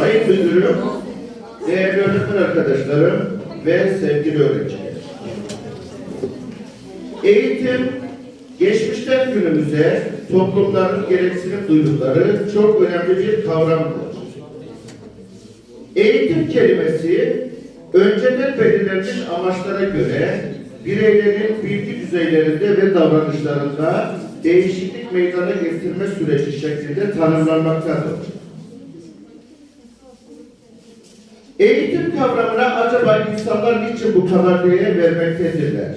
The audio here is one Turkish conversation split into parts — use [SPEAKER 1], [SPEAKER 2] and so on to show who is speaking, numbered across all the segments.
[SPEAKER 1] Sayın Müdürüm, değerli öğretmen arkadaşlarım ve sevgili öğrenciler. Eğitim, geçmişten günümüze toplumların gereksinim duydukları çok önemli bir kavramdır. Eğitim kelimesi önceden belirlenmiş amaçlara göre bireylerin bilgi düzeylerinde ve davranışlarında değişiklik meydana getirme süreci şeklinde tanımlanmaktadır. Eğitim kavramına acaba insanlar niçin bu kadar değer vermektedirler?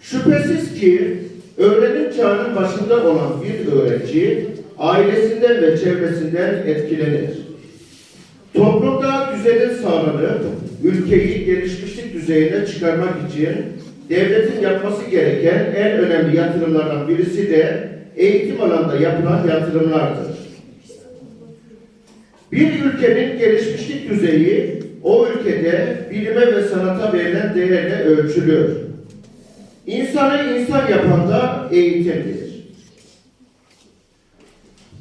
[SPEAKER 1] Şüphesiz ki öğrenim çağının başında olan bir öğrenci ailesinden ve çevresinden etkilenir. Toplumda düzenin sağlanıp ülkeyi gelişmişlik düzeyine çıkarmak için devletin yapması gereken en önemli yatırımlardan birisi de eğitim alanında yapılan yatırımlardır. Bir ülkenin gelişmişlik düzeyi o ülkede bilime ve sanata verilen değerle ölçülür. İnsanı insan yapan da eğitimdir.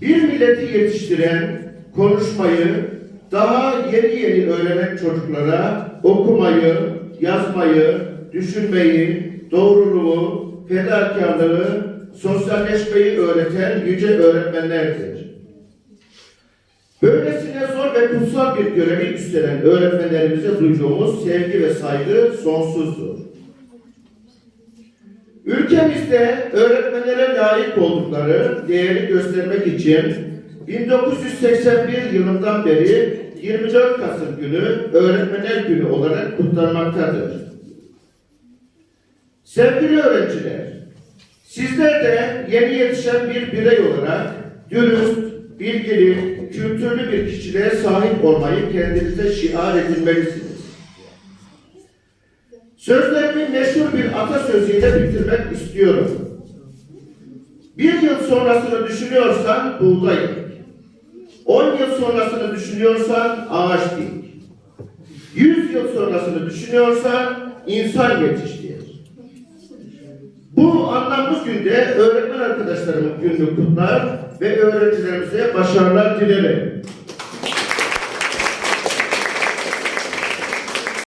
[SPEAKER 1] Bir milleti yetiştiren, konuşmayı, daha yeni yeni öğrenen çocuklara okumayı, yazmayı, düşünmeyi, doğruluğu, fedakarlığı, sosyalleşmeyi öğreten yüce öğretmenlerdir. Böylesine zor ve kutsal bir görevi üstlenen öğretmenlerimize duyduğumuz sevgi ve saygı sonsuzdur. Ülkemizde öğretmenlere layık oldukları değeri göstermek için 1981 yılından beri 24 Kasım günü Öğretmenler Günü olarak kutlanmaktadır. Sevgili öğrenciler, sizler de yeni yetişen bir birey olarak dürüst, bilgili, kültürlü bir kişiliğe sahip olmayı kendinize şiar edinmelisiniz. Sözlerimi meşhur bir atasözüyle bitirmek istiyorum. Bir yıl sonrasını düşünüyorsan buğday. On yıl sonrasını düşünüyorsan ağaç dik. Yüz yıl sonrasını düşünüyorsan insan yetiştir. Bu anlamlı günde öğretmen arkadaşlarımın gününü kutlar ve öğrencilerimize başarılar dilerim.